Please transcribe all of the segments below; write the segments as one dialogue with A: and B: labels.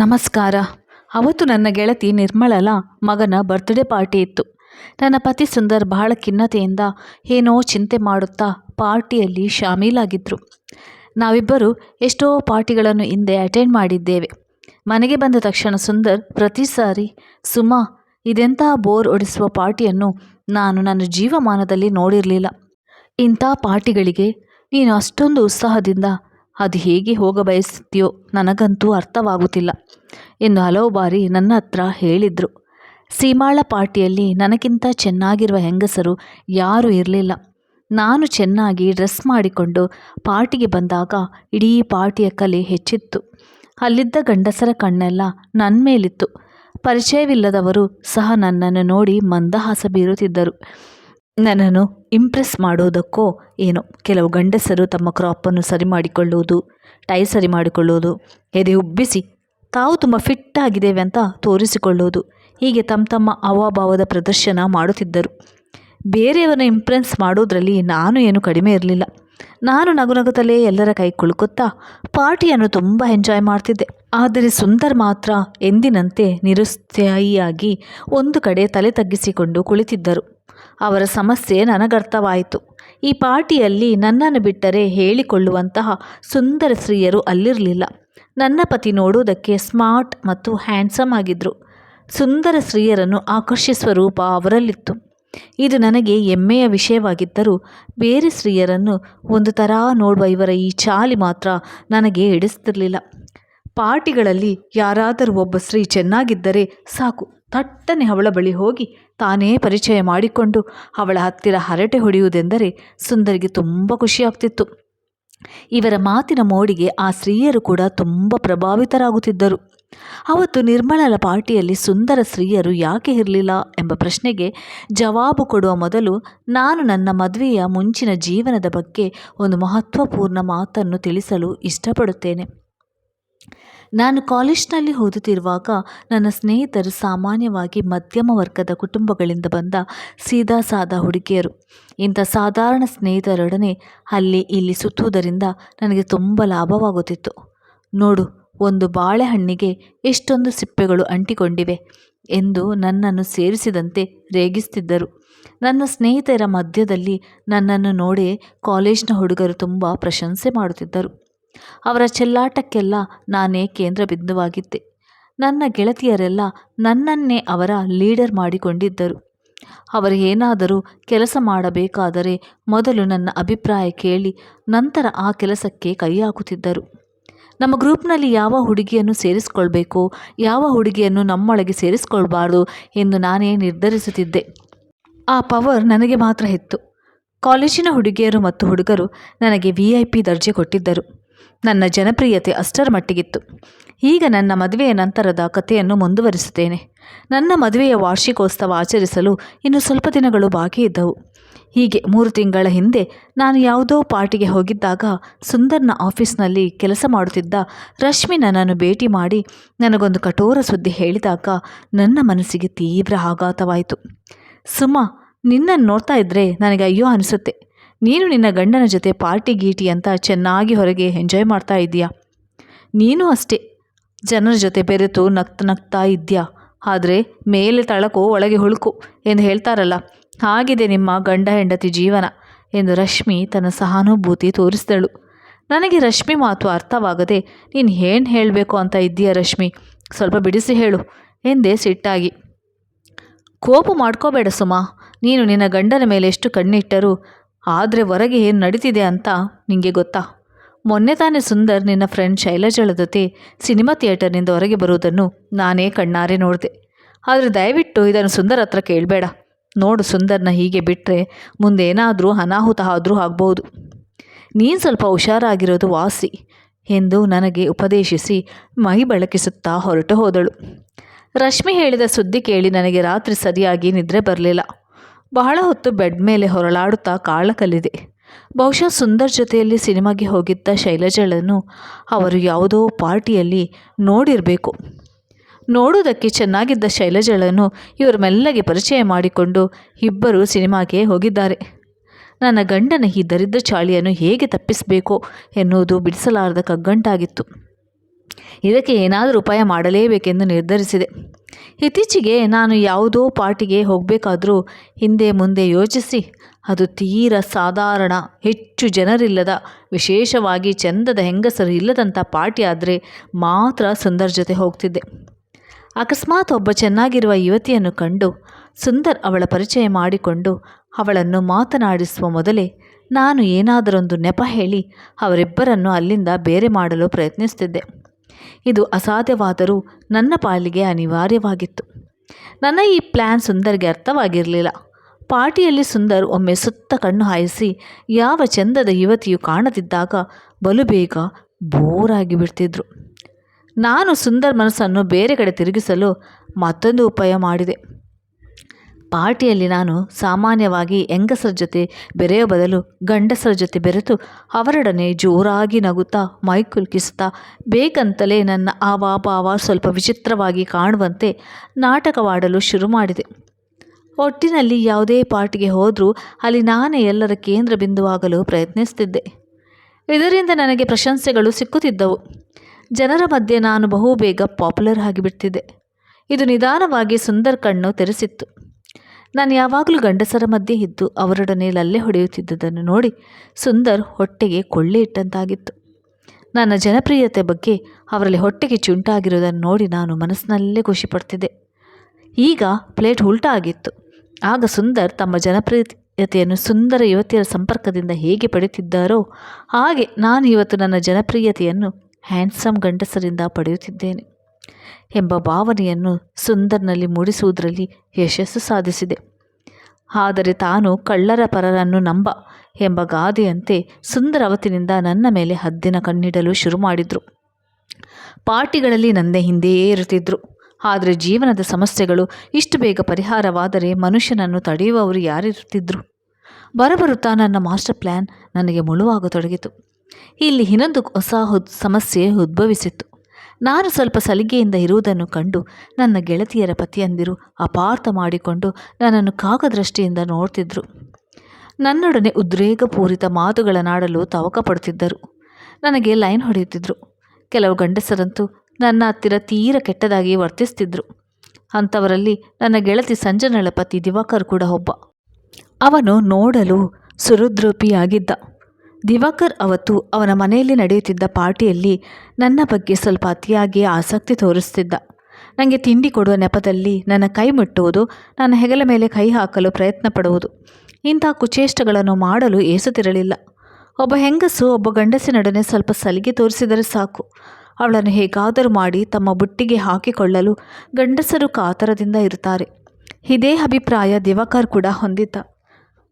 A: ನಮಸ್ಕಾರ. ಅವತ್ತು ನನ್ನ ಗೆಳತಿ ನಿರ್ಮಳಲ ಮಗನ ಬರ್ತ್ಡೇ ಪಾರ್ಟಿ ಇತ್ತು. ನನ್ನ ಪತಿ ಸುಂದರ್ ಬಹಳ ಖಿನ್ನತೆಯಿಂದ ಏನೋ ಚಿಂತೆ ಮಾಡುತ್ತಾ ಪಾರ್ಟಿಯಲ್ಲಿ ಶಾಮೀಲಾಗಿದ್ದರು ನಾವಿಬ್ಬರು ಎಷ್ಟೋ ಪಾರ್ಟಿಗಳನ್ನು ಹಿಂದೆ ಅಟೆಂಡ್ ಮಾಡಿದ್ದೇವೆ. ಮನೆಗೆ ಬಂದ ತಕ್ಷಣ ಸುಂದರ್, ಪ್ರತಿ ಸಾರಿ ಸುಮಾ ಇದೆಂಥ ಬೋರ್ ಹೊಡಿಸುವ ಪಾರ್ಟಿಯನ್ನು ನಾನು ನನ್ನ ಜೀವಮಾನದಲ್ಲಿ ನೋಡಿರಲಿಲ್ಲ. ಇಂಥ ಪಾರ್ಟಿಗಳಿಗೆ ನೀನು ಅಷ್ಟೊಂದು ಉತ್ಸಾಹದಿಂದ ಅದು ಹೇಗೆ ಹೋಗ ಬಯಸುತ್ತೀಯೋ ನನಗಂತೂ ಅರ್ಥವಾಗುತ್ತಿಲ್ಲ ಎಂದು ಹಲವು ಬಾರಿ ನನ್ನ ಹತ್ರ ಹೇಳಿದರು. ಸೀಮಾಳ ಪಾರ್ಟಿಯಲ್ಲಿ ನನಗಿಂತ ಚೆನ್ನಾಗಿರುವ ಹೆಂಗಸರು ಯಾರೂ ಇರಲಿಲ್ಲ. ನಾನು ಚೆನ್ನಾಗಿ ಡ್ರೆಸ್ ಮಾಡಿಕೊಂಡು ಪಾರ್ಟಿಗೆ ಬಂದಾಗ ಇಡೀ ಪಾರ್ಟಿಯ ಕಲೆ ಹೆಚ್ಚಿತ್ತು. ಅಲ್ಲಿದ್ದ ಗಂಡಸರ ಕಣ್ಣೆಲ್ಲ ನನ್ನ ಮೇಲಿತ್ತು. ಪರಿಚಯವಿಲ್ಲದವರು ಸಹ ನನ್ನನ್ನು ನೋಡಿ ಮಂದಹಾಸ ಬೀರುತ್ತಿದ್ದರು. ನನ್ನನ್ನು ಇಂಪ್ರೆಸ್ ಮಾಡೋದಕ್ಕೋ ಏನೋ. ಕೆಲವು ಗಂಡಸರು ತಮ್ಮ ಕ್ರಾಪನ್ನು ಸರಿ ಮಾಡಿಕೊಳ್ಳುವುದು ಟೈ ಸರಿ ಮಾಡಿಕೊಳ್ಳುವುದು, ಎದೆ ಉಬ್ಬಿಸಿ ತಾವು ತುಂಬ ಫಿಟ್ ಆಗಿದ್ದೇವೆ ಅಂತ ತೋರಿಸಿಕೊಳ್ಳುವುದು. ಹೀಗೆ ತಮ್ಮ ತಮ್ಮ ಅವಾಭಾವದ ಪ್ರದರ್ಶನ ಮಾಡುತ್ತಿದ್ದರು. ಬೇರೆಯವರನ್ನ ಇಂಪ್ರೆಸ್ ಮಾಡೋದರಲ್ಲಿ ನಾನು ಏನು ಕಡಿಮೆ ಇರಲಿಲ್ಲ. ನಾನು ನಗುನಗುತ್ತಲೇ ಎಲ್ಲರ ಕೈ ಕುಳುಕುತ್ತಾ ಪಾರ್ಟಿಯನ್ನು ತುಂಬ ಎಂಜಾಯ್ ಮಾಡ್ತಿದ್ದೆ. ಆದರೆ ಸುಂದರ್ ಮಾತ್ರ ಎಂದಿನಂತೆ ನಿರುತ್ಸಾಹಿಯಾಗಿ ಒಂದು ಕಡೆ ತಲೆ ತಗ್ಗಿಸಿಕೊಂಡು ಕುಳಿತಿದ್ದರು. ಅವರ ಸಮಸ್ಯೆ ನನಗರ್ಥವಾಯಿತು. ಈ ಪಾರ್ಟಿಯಲ್ಲಿ ನನ್ನನ್ನು ಬಿಟ್ಟರೆ ಹೇಳಿಕೊಳ್ಳುವಂತಹ ಸುಂದರ ಸ್ತ್ರೀಯರು ಅಲ್ಲಿರಲಿಲ್ಲ. ನನ್ನ ಪತಿ ನೋಡುವುದಕ್ಕೆ ಸ್ಮಾರ್ಟ್ ಮತ್ತು ಹ್ಯಾಂಡ್ಸಮ್ ಆಗಿದ್ದರು ಸುಂದರ ಸ್ತ್ರೀಯರನ್ನು ಆಕರ್ಷಿಸುವ ರೂಪ ಅವರಲ್ಲಿತ್ತು. ಇದು ನನಗೆ ಹೆಮ್ಮೆಯ ವಿಷಯವಾಗಿದ್ದರೂ ಬೇರೆ ಸ್ತ್ರೀಯರನ್ನು ಒಂದು ಥರ ನೋಡುವ ಇವರ ಈ ಚಾಲಿ ಮಾತ್ರ ನನಗೆ ಹಿಡಿಸ್ತಿರಲಿಲ್ಲ. ಪಾರ್ಟಿಗಳಲ್ಲಿ ಯಾರಾದರೂ ಒಬ್ಬ ಸ್ತ್ರೀ ಚೆನ್ನಾಗಿದ್ದರೆ ಸಾಕು. ತಟ್ಟನೆ ಅವಳ ಬಳಿ ಹೋಗಿ ತಾನೇ ಪರಿಚಯ ಮಾಡಿಕೊಂಡು ಅವಳ ಹತ್ತಿರ ಹರಟೆ ಹೊಡೆಯುವುದೆಂದರೆ ಸುಂದರಿಗೆ ತುಂಬ ಖುಷಿಯಾಗ್ತಿತ್ತು. ಇವರ ಮಾತಿನ ಮೋಡಿಗೆ ಆ ಸ್ತ್ರೀಯರು ಕೂಡ ತುಂಬ ಪ್ರಭಾವಿತರಾಗುತ್ತಿದ್ದರು. ಅವತ್ತು ನಿರ್ಮಲರ ಪಾರ್ಟಿಯಲ್ಲಿ ಸುಂದರ ಸ್ತ್ರೀಯರು ಯಾಕೆ ಇರಲಿಲ್ಲ ಎಂಬ ಪ್ರಶ್ನೆಗೆ ಜವಾಬು ಕೊಡುವ ಮೊದಲು ನಾನು ನನ್ನ ಮದುವೆಯ ಮುಂಚಿನ ಜೀವನದ ಬಗ್ಗೆ ಒಂದು ಮಹತ್ವಪೂರ್ಣ ಮಾತನ್ನು ತಿಳಿಸಲು ಇಷ್ಟಪಡುತ್ತೇನೆ. ನಾನು ಕಾಲೇಜ್ನಲ್ಲಿ ಓದುತ್ತಿರುವಾಗ ನನ್ನ ಸ್ನೇಹಿತರು ಸಾಮಾನ್ಯವಾಗಿ ಮಧ್ಯಮ ವರ್ಗದ ಕುಟುಂಬಗಳಿಂದ ಬಂದ ಸೀದಾ ಸಾದಾ ಹುಡುಗಿಯರು. ಇಂಥ ಸಾಧಾರಣ ಸ್ನೇಹಿತರೊಡನೆ ಅಲ್ಲಿ ಇಲ್ಲಿ ಸುತ್ತುವುದರಿಂದ ನನಗೆ ತುಂಬ ಲಾಭವಾಗುತ್ತಿತ್ತು. ನೋಡು, ಒಂದು ಬಾಳೆಹಣ್ಣಿಗೆ ಎಷ್ಟೊಂದು ಸಿಪ್ಪೆಗಳು ಅಂಟಿಕೊಂಡಿವೆ ಎಂದು ನನ್ನನ್ನು ಸೇರಿಸಿದಂತೆ ರೇಗಿಸ್ತಿದ್ದರು. ನನ್ನ ಸ್ನೇಹಿತರ ಮಧ್ಯದಲ್ಲಿ ನನ್ನನ್ನು ನೋಡಿ ಕಾಲೇಜ್ನ ಹುಡುಗರು ತುಂಬ ಪ್ರಶಂಸೆ ಮಾಡುತ್ತಿದ್ದರು. ಅವರ ಚೆಲ್ಲಾಟಕ್ಕೆಲ್ಲ ನಾನೇ ಕೇಂದ್ರ ಬಿಂದುವಾಗಿದ್ದೆ ನನ್ನ ಗೆಳತಿಯರೆಲ್ಲ ನನ್ನನ್ನೇ ಅವರ ಲೀಡರ್ ಮಾಡಿಕೊಂಡಿದ್ದರು. ಅವರು ಏನಾದರೂ ಕೆಲಸ ಮಾಡಬೇಕಾದರೆ ಮೊದಲು ನನ್ನ ಅಭಿಪ್ರಾಯ ಕೇಳಿ ನಂತರ ಆ ಕೆಲಸಕ್ಕೆ ಕೈ ಹಾಕುತ್ತಿದ್ದರು ನಮ್ಮ ಗ್ರೂಪ್ನಲ್ಲಿ ಯಾವ ಹುಡುಗಿಯನ್ನು ಸೇರಿಸಿಕೊಳ್ಬೇಕು, ಯಾವ ಹುಡುಗಿಯನ್ನು ನಮ್ಮೊಳಗೆ ಸೇರಿಸಿಕೊಳ್ಬಾರ್ದು ಎಂದು ನಾನೇ ನಿರ್ಧರಿಸುತ್ತಿದ್ದೆ. ಆ ಪವರ್ ನನಗೆ ಮಾತ್ರ ಇತ್ತು. ಕಾಲೇಜಿನ ಹುಡುಗಿಯರು ಮತ್ತು ಹುಡುಗರು ನನಗೆ ವಿ ಐ ಪಿ ದರ್ಜೆ ಕೊಟ್ಟಿದ್ದರು. ನನ್ನ ಜನಪ್ರಿಯತೆ ಅಷ್ಟರ ಮಟ್ಟಿಗಿತ್ತು. ಈಗ ನನ್ನ ಮದುವೆಯ ನಂತರದ ಕಥೆಯನ್ನು ಮುಂದುವರಿಸುತ್ತೇನೆ. ನನ್ನ ಮದುವೆಯ ವಾರ್ಷಿಕೋತ್ಸವ ಆಚರಿಸಲು ಇನ್ನು ಸ್ವಲ್ಪ ದಿನಗಳು ಬಾಕಿ ಇದ್ದವು. ಹೀಗೆ ಮೂರು ತಿಂಗಳ ಹಿಂದೆ ನಾನು ಯಾವುದೋ ಪಾರ್ಟಿಗೆ ಹೋಗಿದ್ದಾಗ ಸುಂದರ್ನ ಆಫೀಸ್ನಲ್ಲಿ ಕೆಲಸ ಮಾಡುತ್ತಿದ್ದ ರಶ್ಮಿ ನನ್ನನ್ನು ಭೇಟಿ ಮಾಡಿ ನನಗೊಂದು ಕಠೋರ ಸುದ್ದಿ ಹೇಳಿದಾಗ ನನ್ನ ಮನಸ್ಸಿಗೆ ತೀವ್ರ ಆಘಾತವಾಯಿತು. ಸುಮಾ, ನಿನ್ನನ್ನು ನೋಡ್ತಾ ಇದ್ದರೆ ನನಗೆ ಅಯ್ಯೋ ಅನಿಸುತ್ತೆ. ನೀನು ನಿನ್ನ ಗಂಡನ ಜೊತೆ ಪಾರ್ಟಿ ಗೀಟಿ ಅಂತ ಚೆನ್ನಾಗಿ ಹೊರಗೆ ಎಂಜಾಯ್ ಮಾಡ್ತಾ ಇದ್ದೀಯಾ? ನೀನು ಅಷ್ಟೇ. ಜನರ ಜೊತೆ ಬೆರೆತು ನಗ್ತ ನಗ್ತಾ ಇದ್ದೀಯಾ? ಆದರೆ ಮೇಲೆ ತಳಕು ಒಳಗೆ ಹುಳುಕು ಎಂದು ಹೇಳ್ತಾರಲ್ಲ, ಹಾಗಿದೆ ನಿಮ್ಮ ಗಂಡ ಹೆಂಡತಿ ಜೀವನ ಎಂದು ರಶ್ಮಿ ತನ್ನ ಸಹಾನುಭೂತಿ ತೋರಿಸಿದಳು. ನನಗೆ ರಶ್ಮಿ ಮಾತು ಅರ್ಥವಾಗದೆ ನೀನು ಏನು ಹೇಳಬೇಕು ಅಂತ ಇದ್ದೀಯ ರಶ್ಮಿ? ಸ್ವಲ್ಪ ಬಿಡಿಸಿ ಹೇಳು ಎಂದೇ ಸಿಟ್ಟಾಗಿ. ಕೋಪ ಮಾಡ್ಕೋಬೇಡ ಸುಮಾ. ನೀನು ನಿನ್ನ ಗಂಡನ ಮೇಲೆ ಎಷ್ಟು ಕಣ್ಣಿಟ್ಟರೂ ಆದರೆ ಹೊರಗೆ ಏನು ನಡೀತಿದೆ ಅಂತ ನಿಮಗೆ ಗೊತ್ತಾ? ಮೊನ್ನೆ ತಾನೇ ಸುಂದರ್ ನಿನ್ನ ಫ್ರೆಂಡ್ ಶೈಲಜಳ ಜೊತೆ ಸಿನಿಮಾ ಥಿಯೇಟರ್ನಿಂದ ಹೊರಗೆ ಬರುವುದನ್ನು ನಾನೇ ಕಣ್ಣಾರೆ ನೋಡಿದೆ. ಆದರೆ ದಯವಿಟ್ಟು ಇದನ್ನು ಸುಂದರ್ ಹತ್ರ ಕೇಳಬೇಡ. ನೋಡು ಸುಂದರ್ನ ಹೀಗೆ ಬಿಟ್ಟರೆ ಮುಂದೇನಾದರೂ ಅನಾಹುತ ಆದರೂ ಆಗ್ಬೋದು. ನೀನು ಸ್ವಲ್ಪ ಹುಷಾರಾಗಿರೋದು ವಾಸಿ ಎಂದು ನನಗೆ ಉಪದೇಶಿಸಿ ಮೈ ಬಳಕಿಸುತ್ತಾ ಹೊರಟು ಹೋದಳು. ರಶ್ಮಿ ಹೇಳಿದ ಸುದ್ದಿ ಕೇಳಿ ನನಗೆ ರಾತ್ರಿ ಸರಿಯಾಗಿ ನಿದ್ರೆ ಬರಲಿಲ್ಲ. ಬಹಳ ಹೊತ್ತು ಬೆಡ್ ಮೇಲೆ ಹೊರಳಾಡುತ್ತಾ ಕಾಳ ಕಲಿದೆ. ಬಹುಶಃ ಸುಂದರ್ ಜೊತೆಯಲ್ಲಿ ಸಿನಿಮಾಗೆ ಹೋಗಿದ್ದ ಶೈಲಜಳನ್ನು ಅವರು ಯಾವುದೋ ಪಾರ್ಟಿಯಲ್ಲಿ ನೋಡಿರಬೇಕು. ನೋಡುವುದಕ್ಕೆ ಚೆನ್ನಾಗಿದ್ದ ಶೈಲಜಳನ್ನು ಇವರು ಮೆಲ್ಲಗೆ ಪರಿಚಯ ಮಾಡಿಕೊಂಡು ಇಬ್ಬರು ಸಿನಿಮಾಗೆ ಹೋಗಿದ್ದಾರೆ. ನನ್ನ ಗಂಡನ ಈ ದರಿದ್ರ ಚಾಳಿಯನ್ನು ಹೇಗೆ ತಪ್ಪಿಸಬೇಕು ಎನ್ನುವುದು ಬಿಡಿಸಲಾರದ ಕಗ್ಗಂಟಾಗಿತ್ತು. ಇದಕ್ಕೆ ಏನಾದರೂ ಉಪಾಯ ಮಾಡಲೇಬೇಕೆಂದು ನಿರ್ಧರಿಸಿದೆ. ಇತ್ತೀಚೆಗೆ ನಾನು ಯಾವುದೋ ಪಾರ್ಟಿಗೆ ಹೋಗಬೇಕಾದರೂ ಹಿಂದೆ ಮುಂದೆ ಯೋಚಿಸಿ, ಅದು ತೀರ ಸಾಧಾರಣ, ಹೆಚ್ಚು ಜನರಿಲ್ಲದ, ವಿಶೇಷವಾಗಿ ಚಂದದ ಹೆಂಗಸರು ಇಲ್ಲದಂಥ ಪಾರ್ಟಿ ಆದರೆ ಮಾತ್ರ ಸುಂದರ್ ಜೊತೆ ಹೋಗ್ತಿದ್ದೆ. ಅಕಸ್ಮಾತ್ ಒಬ್ಬ ಚೆನ್ನಾಗಿರುವ ಯುವತಿಯನ್ನು ಕಂಡು ಸುಂದರ್ ಅವಳ ಪರಿಚಯ ಮಾಡಿಕೊಂಡು ಅವಳನ್ನು ಮಾತನಾಡಿಸುವ ಮೊದಲೇ ನಾನು ಏನಾದರೊಂದು ನೆಪ ಹೇಳಿ ಅವರಿಬ್ಬರನ್ನು ಅಲ್ಲಿಂದ ಬೇರೆ ಮಾಡಲು ಪ್ರಯತ್ನಿಸುತ್ತಿದ್ದೆ ಇದು ಅಸಾಧ್ಯವಾದರೂ ನನ್ನ ಪಾಲಿಗೆ ಅನಿವಾರ್ಯವಾಗಿತ್ತು. ನನ್ನ ಈ ಪ್ಲ್ಯಾನ್ ಸುಂದರ್ಗೆ ಅರ್ಥವಾಗಿರಲಿಲ್ಲ. ಪಾರ್ಟಿಯಲ್ಲಿ ಸುಂದರ್ ಒಮ್ಮೆ ಸುತ್ತ ಕಣ್ಣು ಹಾಯಿಸಿ ಯಾವ ಚಂದದ ಯುವತಿಯು ಕಾಣದಿದ್ದಾಗ ಬಲು ಬೇಗ ಬೋರಾಗಿ ಬಿಡ್ತಿದ್ರು ನಾನು ಸುಂದರ್ ಮನಸ್ಸನ್ನು ಬೇರೆ ಕಡೆ ತಿರುಗಿಸಲು ಮತ್ತೊಂದು ಉಪಾಯ ಮಾಡಿದೆ. ಪಾರ್ಟಿಯಲ್ಲಿ ನಾನು ಸಾಮಾನ್ಯವಾಗಿ ಹೆಂಗಸರ ಜೊತೆ ಬೆರೆಯ ಬದಲು ಗಂಡಸರ ಜೊತೆ ಬೆರೆತು ಅವರೊಡನೆ ಜೋರಾಗಿ ನಗುತ್ತಾ ಮೈಕುಲ್ಕಿಸುತ್ತಾ ಬೇಕಂತಲೇ ನನ್ನ ಆವಾಭಾವ ಸ್ವಲ್ಪ ವಿಚಿತ್ರವಾಗಿ ಕಾಣುವಂತೆ ನಾಟಕವಾಡಲು ಶುರು ಮಾಡಿದೆ. ಒಟ್ಟಿನಲ್ಲಿ ಯಾವುದೇ ಪಾರ್ಟಿಗೆ ಹೋದರೂ ಅಲ್ಲಿ ನಾನೇ ಎಲ್ಲರ ಕೇಂದ್ರ ಬಿಂದುವಾಗಲು ಪ್ರಯತ್ನಿಸುತ್ತಿದ್ದೆ ಇದರಿಂದ ನನಗೆ ಪ್ರಶಂಸೆಗಳು ಸಿಕ್ಕುತ್ತಿದ್ದವು. ಜನರ ಮಧ್ಯೆ ನಾನು ಬಹುಬೇಗ ಪಾಪ್ಯುಲರ್ ಆಗಿಬಿಡ್ತಿದ್ದೆ. ಇದು ನಿಧಾನವಾಗಿ ಸುಂದರ್ ಕಣ್ಣು ತೆರೆಸಿತ್ತು. ನಾನು ಯಾವಾಗಲೂ ಗಂಡಸರ ಮಧ್ಯೆ ಇದ್ದು ಅವರೊಡನೆ ಲಲ್ಲೆ ಹೊಡೆಯುತ್ತಿದ್ದುದನ್ನು ನೋಡಿ ಸುಂದರ್ ಹೊಟ್ಟೆಗೆ ಕೊಳ್ಳೆ ಇಟ್ಟಂತಾಗಿತ್ತು. ನನ್ನ ಜನಪ್ರಿಯತೆ ಬಗ್ಗೆ ಅವರಲ್ಲಿ ಹೊಟ್ಟೆಗೆ ಚುಂಟಾಗಿರುವುದನ್ನು ನೋಡಿ ನಾನು ಮನಸ್ಸಿನಲ್ಲೇ ಖುಷಿಪಡ್ತಿದ್ದೆ. ಈಗ ಪ್ಲೇಟ್ ಉಲ್ಟಾ ಆಗಿತ್ತು. ಆಗ ಸುಂದರ್ ತಮ್ಮ ಜನಪ್ರಿಯತೆಯನ್ನು ಸುಂದರ ಯುವತಿಯರ ಸಂಪರ್ಕದಿಂದ ಹೇಗೆ ಪಡೆಯುತ್ತಿದ್ದಾರೋ ಹಾಗೆ ನಾನು ಇವತ್ತು ನನ್ನ ಜನಪ್ರಿಯತೆಯನ್ನು ಹ್ಯಾಂಡ್ಸಮ್ ಗಂಡಸರಿಂದ ಪಡೆಯುತ್ತಿದ್ದೇನೆ. ಎಂಬ ಭಾವನೆಯನ್ನು ಸುಂದರ್ನಲ್ಲಿ ಮೂಡಿಸುವುದರಲ್ಲಿ ಯಶಸ್ಸು ಸಾಧಿಸಿದೆ. ಆದರೆ ತಾನು ಕಳ್ಳರ ಪರರನ್ನು ನಂಬ ಎಂಬ ಗಾದೆಯಂತೆ ಸುಂದರ ಅವತಿನಿಂದ ನನ್ನ ಮೇಲೆ ಹದ್ದಿನ ಕಣ್ಣಿಡಲು ಶುರು ಮಾಡಿದರು. ಪಾರ್ಟಿಗಳಲ್ಲಿ ನನ್ನ ಹಿಂದೆಯೇ ಇರುತ್ತಿದ್ದರು ಆದರೆ ಜೀವನದ ಸಮಸ್ಯೆಗಳು ಇಷ್ಟು ಬೇಗ ಪರಿಹಾರವಾದರೆ ಮನುಷ್ಯನನ್ನು ತಡೆಯುವವರು ಯಾರಿರುತ್ತಿದ್ದರು ಬರಬರುತ್ತಾ ನನ್ನ ಮಾಸ್ಟರ್ ಪ್ಲ್ಯಾನ್ ನನಗೆ ಮುಳುವಾಗತೊಡಗಿತು. ಇಲ್ಲಿ ಇನ್ನೊಂದು ಹೊಸ ಸಮಸ್ಯೆ ಉದ್ಭವಿಸಿತ್ತು. ನಾನು ಸ್ವಲ್ಪ ಸಲಿಗೆಯಿಂದ ಇರುವುದನ್ನು ಕಂಡು ನನ್ನ ಗೆಳತಿಯರ ಪತಿಯಂದಿರು ಅಪಾರ್ಥ ಮಾಡಿಕೊಂಡು ನನ್ನನ್ನು ಕಾಗದೃಷ್ಟಿಯಿಂದ ನೋಡ್ತಿದ್ರು. ನನ್ನೊಡನೆ ಉದ್ರೇಕಪೂರಿತ ಮಾತುಗಳನ್ನಾಡಲು ತವಕ ಪಡುತ್ತಿದ್ದರು ನನಗೆ ಲೈನ್ ಹೊಡೆಯುತ್ತಿದ್ದರು ಕೆಲವು ಗಂಡಸರಂತೂ ನನ್ನ ಹತ್ತಿರ ತೀರ ಕೆಟ್ಟದಾಗಿ ವರ್ತಿಸ್ತಿದ್ರು. ಅಂಥವರಲ್ಲಿ ನನ್ನ ಗೆಳತಿ ಸಂಜನಳ ಪತಿ ದಿವಾಕರ್ ಕೂಡ ಒಬ್ಬ. ಅವನು ನೋಡಲು ಸುರುದ್ರೂಪಿಯಾಗಿದ್ದ ದಿವಾಕರ್ ಅವತ್ತು ಅವನ ಮನೆಯಲ್ಲಿ ನಡೆಯುತ್ತಿದ್ದ ಪಾರ್ಟಿಯಲ್ಲಿ ನನ್ನ ಬಗ್ಗೆ ಸ್ವಲ್ಪ ಅತಿಯಾಗಿ ಆಸಕ್ತಿ ತೋರಿಸ್ತಿದ್ದ. ನನಗೆ ತಿಂಡಿ ಕೊಡುವ ನೆಪದಲ್ಲಿ ನನ್ನ ಕೈ ಮುಟ್ಟುವುದು, ನನ್ನ ಹೆಗಲ ಮೇಲೆ ಕೈ ಹಾಕಲು ಪ್ರಯತ್ನ ಪಡುವುದು ಇಂಥ ಕುಚೇಷ್ಟಗಳನ್ನು ಮಾಡಲು ಏಸುತ್ತಿರಲಿಲ್ಲ. ಒಬ್ಬ ಹೆಂಗಸು ಒಬ್ಬ ಗಂಡಸಿನೊಡನೆ ಸ್ವಲ್ಪ ಸಲಿಗೆ ತೋರಿಸಿದರೆ ಸಾಕು. ಅವಳನ್ನು ಹೇಗಾದರೂ ಮಾಡಿ ತಮ್ಮ ಬುಟ್ಟಿಗೆ ಹಾಕಿಕೊಳ್ಳಲು ಗಂಡಸರು ಕಾತರದಿಂದ ಇರುತ್ತಾರೆ. ಇದೇ ಅಭಿಪ್ರಾಯ ದಿವಾಕರ್ ಕೂಡ ಹೊಂದಿದ್ದ.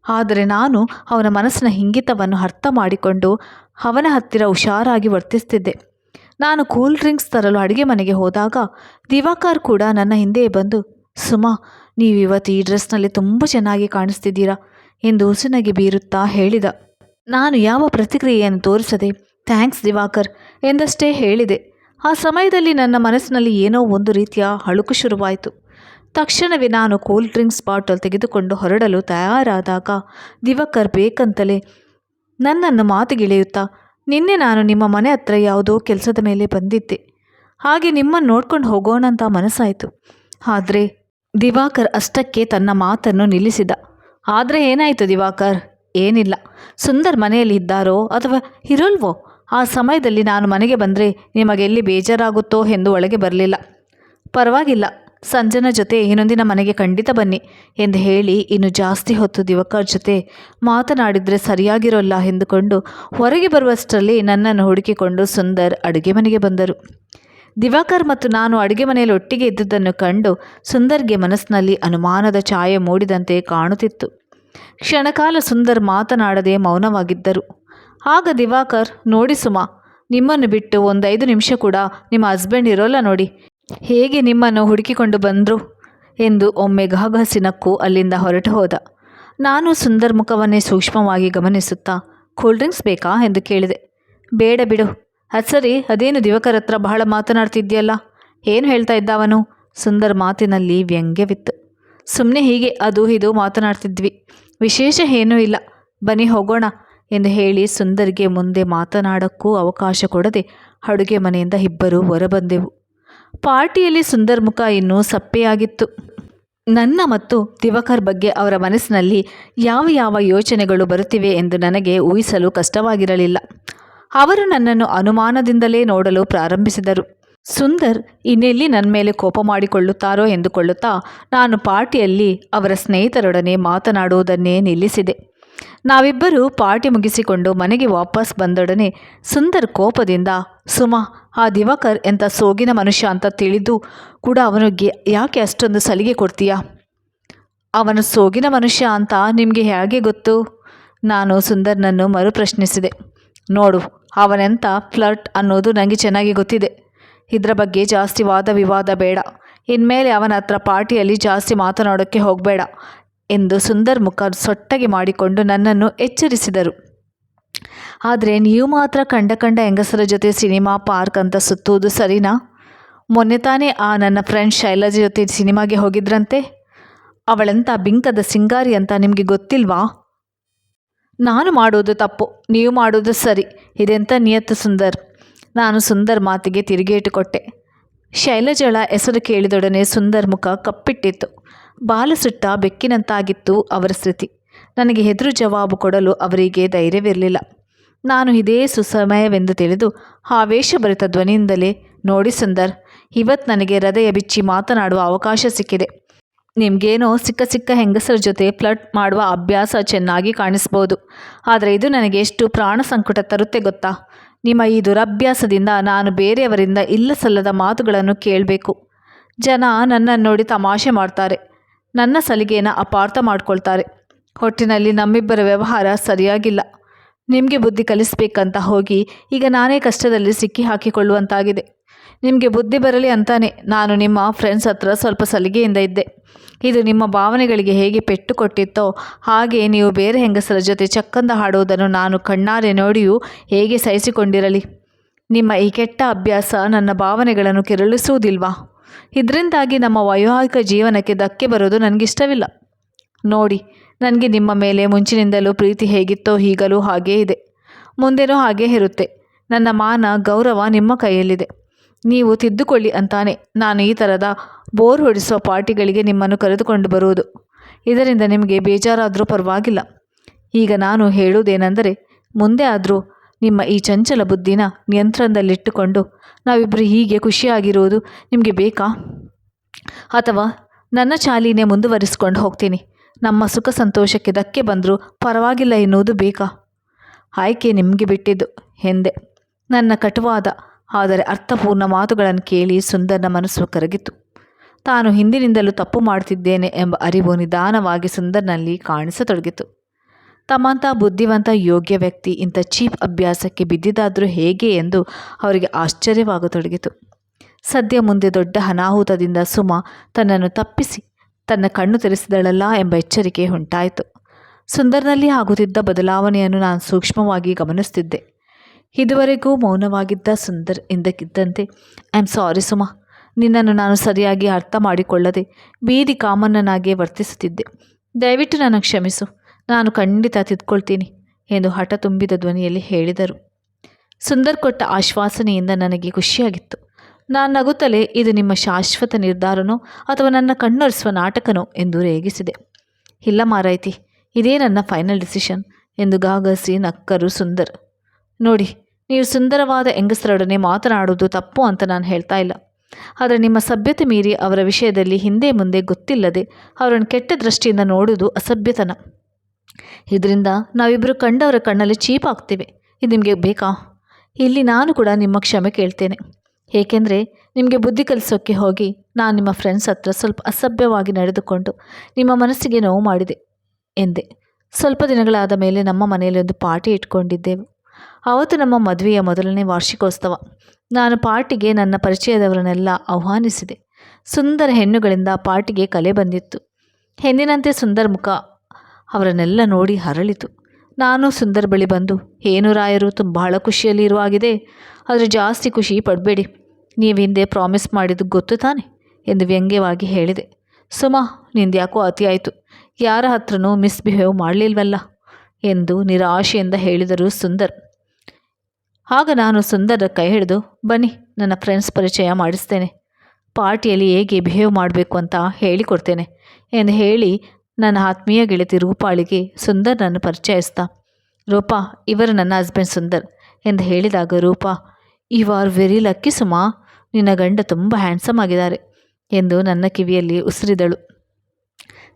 A: ಆದರೆ ನಾನು ಅವನ ಮನಸ್ಸಿನ ಹಿಂಗಿತವನ್ನು ಅರ್ಥ ಮಾಡಿಕೊಂಡು ಅವನ ಹತ್ತಿರ ಹುಷಾರಾಗಿ ವರ್ತಿಸ್ತಿದ್ದೆ. ನಾನು ಕೂಲ್ ಡ್ರಿಂಕ್ಸ್ ತರಲು ಅಡುಗೆ ಮನೆಗೆ ಹೋದಾಗ ದಿವಾಕರ್ ಕೂಡ ನನ್ನ ಹಿಂದೆ ಬಂದು, ಸುಮಾ, ನೀವು ಇವತ್ತು ಈ ಡ್ರೆಸ್ನಲ್ಲಿ ತುಂಬ ಚೆನ್ನಾಗಿ ಕಾಣಿಸ್ತಿದ್ದೀರಾ ಎಂದು ಉಸಿನಗೆ ಬೀರುತ್ತಾ ಹೇಳಿದ. ನಾನು ಯಾವ ಪ್ರತಿಕ್ರಿಯೆಯನ್ನು ತೋರಿಸದೆ, ಥ್ಯಾಂಕ್ಸ್ ದಿವಾಕರ್ ಎಂದಷ್ಟೇ ಹೇಳಿದೆ. ಆ ಸಮಯದಲ್ಲಿ ನನ್ನ ಮನಸ್ಸಿನಲ್ಲಿ ಏನೋ ಒಂದು ರೀತಿಯ ಅಳುಕು ಶುರುವಾಯಿತು. ತಕ್ಷಣವೇ ನಾನು ಕೂಲ್ ಡ್ರಿಂಕ್ಸ್ ಬಾಟಲ್ ತೆಗೆದುಕೊಂಡು ಹೊರಡಲು ತಯಾರಾದಾಗ, ದಿವಾಕರ್ ಬೇಕಂತಲೇ ನನ್ನನ್ನು ಮಾತುಗಿಳಿಯುತ್ತಾ, ನಿನ್ನೆ ನಾನು ನಿಮ್ಮ ಮನೆ ಹತ್ರ ಯಾವುದೋ ಕೆಲಸದ ಮೇಲೆ ಬಂದಿದ್ದೆ. ಹಾಗೆ ನಿಮ್ಮನ್ನು ನೋಡ್ಕೊಂಡು ಹೋಗೋಣ ಅಂತ ಮನಸ್ಸಾಯಿತು. ಆದರೆ ದಿವಾಕರ್ ಅಷ್ಟಕ್ಕೆ ತನ್ನ ಮಾತನ್ನು ನಿಲ್ಲಿಸಿದ. ಆದರೆ ಏನಾಯಿತು ದಿವಾಕರ್? ಏನಿಲ್ಲ. ಸುಂದರ್ ಮನೆಯಲ್ಲಿ ಇದ್ದಾರೋ ಅಥವಾ ಇರಲ್ವೋ? ಆ ಸಮಯದಲ್ಲಿ ನಾನು ಮನೆಗೆ ಬಂದರೆ ನಿಮಗೆಲ್ಲಿ ಬೇಜಾರಾಗುತ್ತೋ ಎಂದು ಒಳಗೆ ಬರಲಿಲ್ಲ. ಪರವಾಗಿಲ್ಲ. ಸಂಜನ ಜೊತೆ ಇನ್ನೊಂದಿನ ಮನೆಗೆ ಖಂಡಿತ ಬನ್ನಿ ಎಂದು ಹೇಳಿ ಇನ್ನು ಜಾಸ್ತಿ ಹೊತ್ತು ದಿವಕರ್ ಜೊತೆ ಮಾತನಾಡಿದರೆ ಸರಿಯಾಗಿರೋಲ್ಲ ಎಂದುಕೊಂಡು ಹೊರಗೆ ಬರುವಷ್ಟರಲ್ಲಿ ನನ್ನನ್ನು ಹುಡುಕಿಕೊಂಡು ಸುಂದರ್ ಅಡುಗೆ ಮನೆಗೆ ಬಂದರು. ದಿವಾಕರ್ ಮತ್ತು ನಾನು ಅಡುಗೆ ಮನೆಯಲ್ಲಿ ಒಟ್ಟಿಗೆ ಇದ್ದುದನ್ನು ಕಂಡು ಸುಂದರ್ಗೆ ಮನಸ್ಸಿನಲ್ಲಿ ಅನುಮಾನದ ಛಾಯೆ ಮೂಡಿದಂತೆ ಕಾಣುತ್ತಿತ್ತು. ಕ್ಷಣಕಾಲ ಸುಂದರ್ ಮಾತನಾಡದೆ ಮೌನವಾಗಿದ್ದರು. ಆಗ ದಿವಾಕರ್, ನೋಡಿ ಸುಮಾ, ನಿಮ್ಮನ್ನು ಬಿಟ್ಟು ಒಂದೈದು ನಿಮಿಷ ಕೂಡ ನಿಮ್ಮ ಹಸ್ಬೆಂಡ್ ಇರೋಲ್ಲ ನೋಡಿ. ಹೇಗೆ ನಿಮ್ಮನ್ನು ಹುಡುಕಿಕೊಂಡು ಬಂದರು? ಎಂದು ಒಮ್ಮೆ ಗಹಗಹಸಿನಕ್ಕೂ ಅಲ್ಲಿಂದ ಹೊರಟು ಹೋದ. ನಾನು ಸುಂದರ್ ಮುಖವನ್ನೇ ಸೂಕ್ಷ್ಮವಾಗಿ ಗಮನಿಸುತ್ತಾ, ಕೂಲ್ ಡ್ರಿಂಕ್ಸ್ ಬೇಕಾ? ಎಂದು ಕೇಳಿದೆ. ಬೇಡ ಬಿಡು. ಅದು ಸರಿ ಅದೇನು ದಿವಕರ ಹತ್ರ ಬಹಳ ಮಾತನಾಡ್ತಿದ್ಯಲ್ಲ ಏನು ಹೇಳ್ತಾ ಇದ್ದ ಅವನು ಸುಂದರ್ ಮಾತಿನಲ್ಲಿ ವ್ಯಂಗ್ಯವಿತ್ತು. ಸುಮ್ಮನೆ ಹೀಗೆ ಅದು ಇದು ಮಾತನಾಡ್ತಿದ್ವಿ. ವಿಶೇಷ ಏನೂ ಇಲ್ಲ. ಬನ್ನಿ ಹೋಗೋಣ, ಎಂದು ಹೇಳಿ ಸುಂದರ್ಗೆ ಮುಂದೆ ಮಾತನಾಡೋಕ್ಕೂ ಅವಕಾಶ ಕೊಡದೆ, ಅಡುಗೆ ಮನೆಯಿಂದ ಇಬ್ಬರು ಹೊರಬಂದೆವು. ಪಾರ್ಟಿಯಲ್ಲಿ ಸುಂದರ್ ಮುಖ ಇನ್ನೂ ಸಪ್ಪೆಯಾಗಿತ್ತು. ನನ್ನ ಮತ್ತು ದಿವಕರ್ ಬಗ್ಗೆ ಅವರ ಮನಸ್ಸಿನಲ್ಲಿ ಯಾವ ಯಾವ ಯೋಚನೆಗಳು ಬರುತ್ತಿವೆ ಎಂದು ನನಗೆ ಊಹಿಸಲು ಕಷ್ಟವಾಗಿರಲಿಲ್ಲ. ಅವರು ನನ್ನನ್ನು ಅನುಮಾನದಿಂದಲೇ ನೋಡಲು ಪ್ರಾರಂಭಿಸಿದರು. ಸುಂದರ್ ಇನ್ನೆಲ್ಲಿ ನನ್ನ ಮೇಲೆ ಕೋಪ ಮಾಡಿಕೊಳ್ಳುತ್ತಾರೋ ಎಂದುಕೊಳ್ಳುತ್ತಾ ನಾನು ಪಾರ್ಟಿಯಲ್ಲಿ ಅವರ ಸ್ನೇಹಿತರೊಡನೆ ಮಾತನಾಡುವುದನ್ನೇ ನಿಲ್ಲಿಸಿದೆ. ನಾವಿಬ್ಬರೂ ಪಾರ್ಟಿ ಮುಗಿಸಿಕೊಂಡು ಮನೆಗೆ ವಾಪಸ್ ಬಂದೊಡನೆ ಸುಂದರ್ ಕೋಪದಿಂದ, ಸುಮಾ ಆ ದಿವಾಕರ್ ಎಂಥ ಸೋಗಿನ ಮನುಷ್ಯ ಅಂತ ತಿಳಿದು ಕೂಡ ಅವನಿಗೆ ಯಾಕೆ ಅಷ್ಟೊಂದು ಸಲಿಗೆ ಕೊಡ್ತೀಯಾ? ಅವನು ಸೋಗಿನ ಮನುಷ್ಯ ಅಂತ ನಿಮಗೆ ಹೇಗೆ ಗೊತ್ತು? ನಾನು ಸುಂದರ್ನನ್ನು ಮರುಪ್ರಶ್ನಿಸಿದೆ. ನೋಡು, ಅವನೆಂಥ ಫ್ಲರ್ಟ್ ಅನ್ನೋದು ನನಗೆ ಚೆನ್ನಾಗಿ ಗೊತ್ತಿದೆ. ಇದರ ಬಗ್ಗೆ ಜಾಸ್ತಿ ವಾದ ವಿವಾದ ಬೇಡ. ಇನ್ಮೇಲೆ ಅವನ ಹತ್ರ ಪಾರ್ಟಿಯಲ್ಲಿ ಜಾಸ್ತಿ ಮಾತನಾಡೋಕ್ಕೆ ಹೋಗಬೇಡ ಎಂದು ಸುಂದರ್ ಮುಖ ಸೊಟ್ಟಗೆ ಮಾಡಿಕೊಂಡು ನನ್ನನ್ನು ಎಚ್ಚರಿಸಿದರು. ಆದರೆ ನೀವು ಮಾತ್ರ ಕಂಡ ಕಂಡ ಹೆಂಗಸರ ಜೊತೆ ಸಿನಿಮಾ ಪಾರ್ಕ್ ಅಂತ ಸುತ್ತುವುದು ಸರಿನಾ? ಮೊನ್ನೆ ತಾನೇ ಆ ನನ್ನ ಫ್ರೆಂಡ್ ಶೈಲಜ ಜೊತೆ ಸಿನಿಮಾಗೆ ಹೋಗಿದ್ರಂತೆ. ಅವಳಂತ ಬಿಂಕದ ಸಿಂಗಾರಿ ಅಂತ ನಿಮಗೆ ಗೊತ್ತಿಲ್ವಾ? ನಾನು ಮಾಡೋದು ತಪ್ಪು, ನೀವು ಮಾಡೋದು ಸರಿ ಇದೆಂಥ ನಿಯತ್ತು ಸುಂದರ್. ನಾನು ಸುಂದರ್ ಮಾತಿಗೆ ತಿರುಗೇಟು ಕೊಟ್ಟೆ. ಶೈಲಜಳ ಹೆಸರು ಕೇಳಿದೊಡನೆ ಸುಂದರ್ ಮುಖ ಕಪ್ಪಿಟ್ಟಿತ್ತು. ಬಾಲ ಸುಟ್ಟ ಬೆಕ್ಕಿನಂತಾಗಿತ್ತು ಅವರ ಸ್ಥಿತಿ. ನನಗೆ ಹೆದರು ಜವಾಬು ಕೊಡಲು ಅವರಿಗೆ ಧೈರ್ಯವಿರಲಿಲ್ಲ. ನಾನು ಇದೇ ಸುಸಮಯವೆಂದು ತಿಳಿದು ಆವೇಶಭರಿತ ಧ್ವನಿಯಿಂದಲೇ, ನೋಡಿ ಸುಂದರ್ ಇವತ್ತು ನನಗೆ ಹೃದಯ ಬಿಚ್ಚಿ ಮಾತನಾಡುವ ಅವಕಾಶ ಸಿಕ್ಕಿದೆ. ನಿಮಗೇನೋ ಸಿಕ್ಕ ಸಿಕ್ಕ ಹೆಂಗಸರ ಜೊತೆ ಫ್ಲರ್ಟ್ ಮಾಡುವ ಅಭ್ಯಾಸ ಚೆನ್ನಾಗಿ ಕಾಣಿಸ್ಬೋದು. ಆದರೆ ಇದು ನನಗೆ ಎಷ್ಟು ಪ್ರಾಣ ಸಂಕಟ ತರುತ್ತೆ ಗೊತ್ತಾ? ನಿಮ್ಮ ಈ ದುರಭ್ಯಾಸದಿಂದ ನಾನು ಬೇರೆಯವರಿಂದ ಇಲ್ಲ ಸಲ್ಲದ ಮಾತುಗಳನ್ನು ಕೇಳಬೇಕು. ಜನ ನನ್ನನ್ನು ನೋಡಿ ತಮಾಷೆ ಮಾಡ್ತಾರೆ. ನನ್ನ ಸಲಿಗೆಯನ್ನು ಅಪಾರ್ಥ ಮಾಡ್ಕೊಳ್ತಾರೆ. ಒಟ್ಟಿನಲ್ಲಿ ನಮ್ಮಿಬ್ಬರ ವ್ಯವಹಾರ ಸರಿಯಾಗಿಲ್ಲ. ನಿಮಗೆ ಬುದ್ಧಿ ಕಲಿಸ್ಬೇಕಂತ ಹೋಗಿ ಈಗ ನಾನೇ ಕಷ್ಟದಲ್ಲಿ ಸಿಕ್ಕಿ ಹಾಕಿಕೊಳ್ಳುವಂತಾಗಿದೆ. ನಿಮಗೆ ಬುದ್ಧಿ ಬರಲಿ ಅಂತಾನೆ ನಾನು ನಿಮ್ಮ ಫ್ರೆಂಡ್ಸ್ ಹತ್ರ ಸ್ವಲ್ಪ ಸಲಿಗೆಯಿಂದ ಇದ್ದೆ. ಇದು ನಿಮ್ಮ ಭಾವನೆಗಳಿಗೆ ಹೇಗೆ ಪೆಟ್ಟು ಕೊಟ್ಟಿತ್ತೋ ಹಾಗೆ ನೀವು ಬೇರೆ ಹೆಂಗಸರ ಜೊತೆ ಚಕ್ಕಂದ ಹಾಡುವುದನ್ನು ನಾನು ಕಣ್ಣಾರೆ ನೋಡಿಯೂ ಹೇಗೆ ಸಹಿಸಿಕೊಂಡಿರಲಿ? ನಿಮ್ಮ ಈ ಕೆಟ್ಟ ಅಭ್ಯಾಸ ನನ್ನ ಭಾವನೆಗಳನ್ನು ಕೆರಳಿಸುವುದಿಲ್ವಾ? ಇದರಿಂದಾಗಿ ನಮ್ಮ ವೈವಾಹಿಕ ಜೀವನಕ್ಕೆ ಧಕ್ಕೆ ಬರೋದು ನನಗಿಷ್ಟವಿಲ್ಲ. ನೋಡಿ ನನಗೆ ನಿಮ್ಮ ಮೇಲೆ ಮುಂಚಿನಿಂದಲೂ ಪ್ರೀತಿ ಹೇಗಿತ್ತೋ ಈಗಲೂ ಹಾಗೇ ಇದೆ. ಮುಂದೆನೂ ಹಾಗೇ ಇರುತ್ತೆ. ನನ್ನ ಮಾನ, ಗೌರವ ನಿಮ್ಮ ಕೈಯಲ್ಲಿದೆ. ನೀವು ತಿದ್ದುಕೊಳ್ಳಿ ಅಂತಾನೆ ನಾನು ಈ ಥರದ ಬೋರ್ ಹೊಡಿಸುವ ಪಾರ್ಟಿಗಳಿಗೆ ನಿಮ್ಮನ್ನು ಕರೆದುಕೊಂಡು ಬರುವುದು. ಇದರಿಂದ ನಿಮಗೆ ಬೇಜಾರಾದರೂ ಪರವಾಗಿಲ್ಲ. ಈಗ ನಾನು ಹೇಳುವುದೇನೆಂದರೆ, ಮುಂದೆ ಆದರೂ ನಿಮ್ಮ ಈ ಚಂಚಲ ಬುದ್ಧಿನ ನಿಯಂತ್ರಣದಲ್ಲಿಟ್ಟುಕೊಂಡು ನಾವಿಬ್ಬರು ಹೀಗೆ ಖುಷಿಯಾಗಿರುವುದು ನಿಮಗೆ ಬೇಕಾ? ಅಥವಾ ನನ್ನ ಚಾಲಿನೇ ಮುಂದುವರಿಸ್ಕೊಂಡು ಹೋಗ್ತೀನಿ. ನಮ್ಮ ಸುಖ ಸಂತೋಷಕ್ಕೆ ಧಕ್ಕೆ ಬಂದರೂ ಪರವಾಗಿಲ್ಲ ಎನ್ನುವುದು ಬೇಕಾ ಆಯ್ಕೆ ನಿಮಗೆ ಬಿಟ್ಟಿದ್ದು, ಎಂದೆ. ನನ್ನ ಕಟುವಾದ, ಆದರೆ ಅರ್ಥಪೂರ್ಣ ಮಾತುಗಳನ್ನು ಕೇಳಿ ಸುಂದರನ ಮನಸ್ಸು ಕರಗಿತು. ತಾನು ಹಿಂದಿನಿಂದಲೂ ತಪ್ಪು ಮಾಡುತ್ತಿದ್ದೇನೆ ಎಂಬ ಅರಿವು ನಿಧಾನವಾಗಿ ಸುಂದರ್ನಲ್ಲಿ ಕಾಣಿಸತೊಡಗಿತು. ತಮ್ಮಂತ ಬುದ್ಧಿವಂತ ಯೋಗ್ಯ ವ್ಯಕ್ತಿ ಇಂಥ ಚೀಪ್ ಅಭ್ಯಾಸಕ್ಕೆ ಬಿದ್ದಿದ್ದಾದರೂ ಹೇಗೆ ಎಂದು ಅವರಿಗೆ ಆಶ್ಚರ್ಯವಾಗತೊಡಗಿತು. ಸದ್ಯ ಮುಂದೆ ದೊಡ್ಡ ಅನಾಹುತದಿಂದ ಸುಮ ತನ್ನನ್ನು ತಪ್ಪಿಸಿ ತನ್ನ ಕಣ್ಣು ತೆರೆಸಿದಳಲ್ಲ ಎಂಬ ಎಚ್ಚರಿಕೆ ಉಂಟಾಯಿತು. ಸುಂದರ್ನಲ್ಲಿ ಆಗುತ್ತಿದ್ದ ಬದಲಾವಣೆಯನ್ನು ನಾನು ಸೂಕ್ಷ್ಮವಾಗಿ ಗಮನಿಸುತ್ತಿದ್ದೆ ಇದುವರೆಗೂ ಮೌನವಾಗಿದ್ದ ಸುಂದರ್ ಇಂದಕ್ಕಿದ್ದಂತೆ ಐ ಆಮ್ ಸಾರಿ ಸುಮಾ. ನಿನ್ನನ್ನು ನಾನು ಸರಿಯಾಗಿ ಅರ್ಥ ಮಾಡಿಕೊಳ್ಳದೆ ಬೀದಿ ಕಾಮನ್ನನಾಗಿ ವರ್ತಿಸುತ್ತಿದ್ದೆ. ದಯವಿಟ್ಟು ನನಗೆ ಕ್ಷಮಿಸು. ನಾನು ಖಂಡಿತ ತಿದ್ಕೊಳ್ತೀನಿ ಎಂದು ಹಠ ತುಂಬಿದ ಧ್ವನಿಯಲ್ಲಿ ಹೇಳಿದರು. ಸುಂದರ್ ಕೊಟ್ಟ ಆಶ್ವಾಸನೆಯಿಂದ ನನಗೆ ಖುಷಿಯಾಗಿತ್ತು. ನಾನು ನಗುತ್ತಲೇ ಇದು ನಿಮ್ಮ ಶಾಶ್ವತ ನಿರ್ಧಾರನೋ ಅಥವಾ ನನ್ನ ಕಣ್ಣೊರೆಸುವ ನಾಟಕನೋ ಎಂದು ರೇಗಿಸಿದೆ. ಇಲ್ಲ ಮಾರಾಯ್ತಿ, ಇದೇ ನನ್ನ ಫೈನಲ್ ಡಿಸಿಷನ್ ಎಂದು ಗಾಗಸಿ ನಕ್ಕರು ಸುಂದರ್. ನೋಡಿ, ನೀವು ಸುಂದರವಾದ ಹೆಂಗಸರೊಡನೆ ಮಾತನಾಡುವುದು ತಪ್ಪು ಅಂತ ನಾನು ಹೇಳ್ತಾ ಇಲ್ಲ. ಆದರೆ ನಿಮ್ಮ ಸಭ್ಯತೆ ಮೀರಿ ಅವರ ವಿಷಯದಲ್ಲಿ ಹಿಂದೆ ಮುಂದೆ ಗೊತ್ತಿಲ್ಲದೆ ಅವರನ್ನು ಕೆಟ್ಟ ದೃಷ್ಟಿಯಿಂದ ನೋಡುವುದು ಅಸಭ್ಯತನ. ಇದರಿಂದ ನಾವಿಬ್ಬರು ಕಂಡವರ ಕಣ್ಣಲ್ಲಿ ಚೀಪ್ ಆಗ್ತೇವೆ. ಇದು ನಿಮಗೆ ಬೇಕಾ? ಇಲ್ಲಿ ನಾನು ಕೂಡ ನಿಮ್ಮ ಕ್ಷಮೆ ಕೇಳ್ತೇನೆ. ಏಕೆಂದರೆ ನಿಮಗೆ ಬುದ್ಧಿ ಕಲಿಸೋಕ್ಕೆ ಹೋಗಿ ನಾನು ನಿಮ್ಮ ಫ್ರೆಂಡ್ಸ್ ಹತ್ರ ಸ್ವಲ್ಪ ಅಸಭ್ಯವಾಗಿ ನಡೆದುಕೊಂಡು ನಿಮ್ಮ ಮನಸ್ಸಿಗೆ ನೋವು ಮಾಡಿದೆ ಎಂದೆ. ಸ್ವಲ್ಪ ದಿನಗಳಾದ ಮೇಲೆ ನಮ್ಮ ಮನೆಯಲ್ಲಿ ಒಂದು ಪಾರ್ಟಿ ಇಟ್ಕೊಂಡಿದ್ದೆವು. ಆವತ್ತು ನಮ್ಮ ಮದುವೆಯ ಮೊದಲನೇ ವಾರ್ಷಿಕೋತ್ಸವ. ನಾನು ಪಾರ್ಟಿಗೆ ನನ್ನ ಪರಿಚಯದವರನ್ನೆಲ್ಲ ಆಹ್ವಾನಿಸಿದೆ. ಸುಂದರ ಹೆಣ್ಣುಗಳಿಂದ ಪಾರ್ಟಿಗೆ ಕಲೆ ಬಂದಿತ್ತು. ಹೆಣ್ಣಿನಂತೆ ಸುಂದರ ಮುಖ ಅವರನ್ನೆಲ್ಲ ನೋಡಿ ಹರಳಿತು. ನಾನು ಸುಂದರ್ ಬಳಿ ಬಂದು, ಏನು ರಾಯರು ತುಂಬ ಬಹಳ ಖುಷಿಯಲ್ಲಿ ಇರುವಾಗಿದೆ. ಆದರೆ ಜಾಸ್ತಿ ಖುಷಿ ಪಡಬೇಡಿ. ನೀವು ಹಿಂದೆ ಪ್ರಾಮಿಸ್ ಮಾಡಿದ್ದು ಗೊತ್ತು ತಾನೆ ಎಂದು ವ್ಯಂಗ್ಯವಾಗಿ ಹೇಳಿದೆ. ಸುಮಾ ನಿಂದು ಯಾಕೋ ಅತಿ ಆಯಿತು. ಯಾರ ಹತ್ರನೂ ಮಿಸ್ಬಿಹೇವ್ ಮಾಡಲಿಲ್ವಲ್ಲ ಎಂದು ನಿರಾಶೆಯಿಂದ ಹೇಳಿದರು ಸುಂದರ್. ಆಗ ನಾನು ಸುಂದರ ಕೈ ಹಿಡಿದು, ಬನ್ನಿ, ನನ್ನ ಫ್ರೆಂಡ್ಸ್ ಪರಿಚಯ ಮಾಡಿಸ್ತೇನೆ. ಪಾರ್ಟಿಯಲ್ಲಿ ಹೇಗೆ ಬಿಹೇವ್ ಮಾಡಬೇಕು ಅಂತ ಹೇಳಿಕೊಡ್ತೇನೆ ಎಂದು ಹೇಳಿ ನನ್ನ ಆತ್ಮೀಯ ಗೆಳತಿ ರೂಪಾಳಿಗೆ ಸುಂದರ್ ನನ್ನ ಪರಿಚಯಿಸ್ತಾ ರೂಪಾ, ಇವರು ನನ್ನ ಹಸ್ಬೆಂಡ್ ಸುಂದರ್ ಎಂದು ಹೇಳಿದಾಗ Roopa you are very lucky Suma ನಿನ್ನ ಗಂಡ ತುಂಬ ಹ್ಯಾಂಡ್ಸಮ್ ಆಗಿದ್ದಾರೆ ಎಂದು ನನ್ನ ಕಿವಿಯಲ್ಲಿ ಉಸಿರಿದಳು.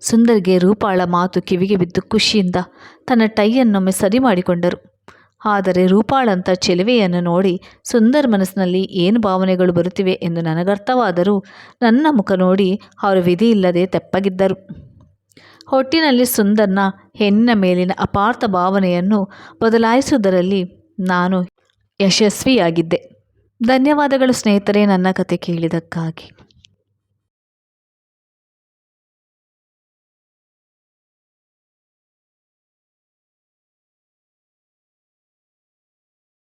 A: ಸುಂದರ್ಗೆ ರೂಪಾಳ ಮಾತು ಕಿವಿಗೆ ಬಿದ್ದು ಖುಷಿಯಿಂದ ತನ್ನ ಟೈಯನ್ನೊಮ್ಮೆ ಸರಿ ಮಾಡಿಕೊಂಡರು. ಆದರೆ ರೂಪಾಳಂಥ ಚೆಲುವೆಯನ್ನು ನೋಡಿ ಸುಂದರ್ ಮನಸ್ಸಿನಲ್ಲಿ ಏನು ಭಾವನೆಗಳು ಬರುತ್ತಿವೆ ಎಂದು ನನಗರ್ಥವಾದರೂ ನನ್ನ ಮುಖ ನೋಡಿ ಅವರು ವಿಧಿ ಇಲ್ಲದೆ ತೆಪ್ಪಗಿದ್ದರು. ಹೊಟ್ಟಿನಲ್ಲಿ ಸುಂದರ್ನ ಹೆಣ್ಣಿನ ಮೇಲಿನ ಅಪಾರ್ಥ ಭಾವನೆಯನ್ನು ಬದಲಾಯಿಸುವುದರಲ್ಲಿ ನಾನು ಯಶಸ್ವಿಯಾಗಿದ್ದೆ. ಧನ್ಯವಾದಗಳು ಸ್ನೇಹಿತರೆ ನನ್ನ ಕತೆ ಕೇಳಿದ್ದಕ್ಕಾಗಿ.